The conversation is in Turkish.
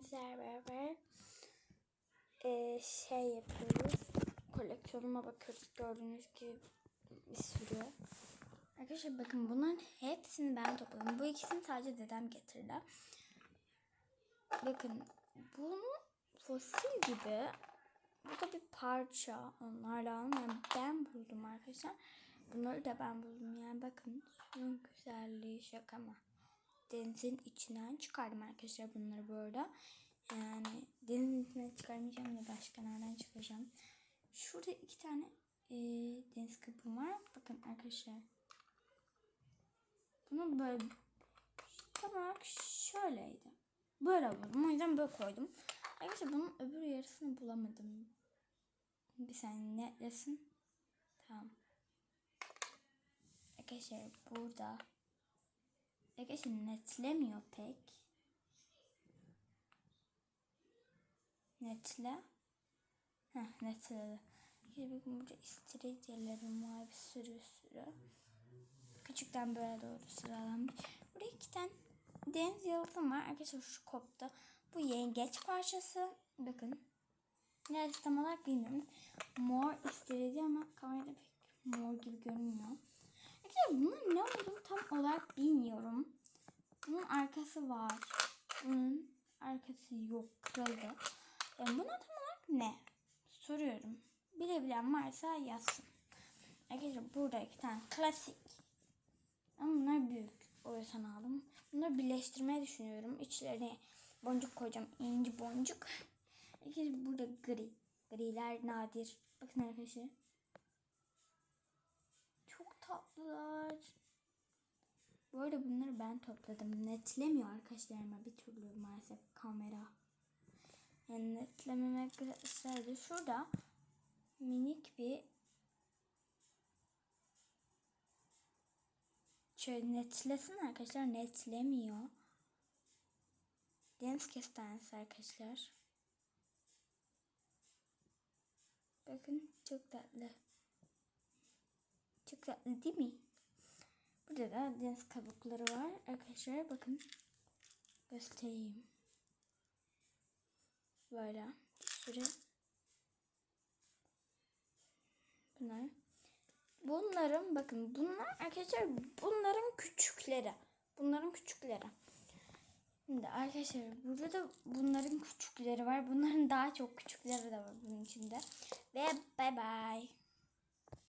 sizlerle beraber eee, şey yapıyoruz. Koleksiyonuma bakıyoruz. Gördüğünüz gibi bir sürü. Arkadaşlar bakın bunların hepsini ben topladım. Bu ikisini sadece dedem getirdi. Bakın bunu fosil gibi bu da bir parça onlardan yani ben buldum arkadaşlar. Bunları da ben buldum yani bakın suyun güzelliği şaka mı? Denizin içinden çıkardım arkadaşlar bunları böyle. Yani denizin içinden çıkarmayacağım da başka nereden çıkaracağım? Şurada iki tane e, deniz kapım var. Bakın arkadaşlar. Bunu böyle tam olarak şöyleydi. Böyle buldum. O yüzden böyle koydum. Arkadaşlar bunun öbür yarısını bulamadım. Bir saniye netlesin. Tamam. Arkadaşlar burada Arkadaşlar netlemiyor pek. Netle. Heh netledi. Bir bakın burada istiridyelerim var bir sürü sürü. Küçükten böyle doğru sıralanmış. Burada iki tane deniz yıldızım var. Arkadaşlar şu koptu. Bu yengeç parçası. Bakın. Neresi tam olarak bilmiyorum. Mor istiridye ama kamerada pek mor gibi görünmüyor. Arkadaşlar bunun ne olduğunu tam olarak bilmiyorum. Bunun arkası var. Bunun arkası yok. Kırıldı. Yani buna tam olarak ne? Soruyorum. Bilebilen varsa yazsın. Arkadaşlar burada iki tane klasik. Ama bunlar büyük. O yüzden aldım. Bunları birleştirmeyi düşünüyorum. İçlerine boncuk koyacağım. inci boncuk. Arkadaşlar burada gri. Griler nadir. Bakın arkadaşlar. Tatlılar. Bu arada bunları ben topladım. Netlemiyor arkadaşlar ama bir türlü maalesef kamera. Yani netlememek ısrardı. Şurada minik bir şöyle netlesin arkadaşlar. Netlemiyor. Deniz kestanesi arkadaşlar. Bakın çok tatlı. Çok tatlı değil mi? Burada da deniz kabukları var. Arkadaşlar bakın. Göstereyim. Böyle. Bir. Bunlar. Bunların bakın bunlar arkadaşlar bunların küçükleri. Bunların küçükleri. Şimdi arkadaşlar burada da bunların küçükleri var. Bunların daha çok küçükleri de var bunun içinde. Ve bay bay.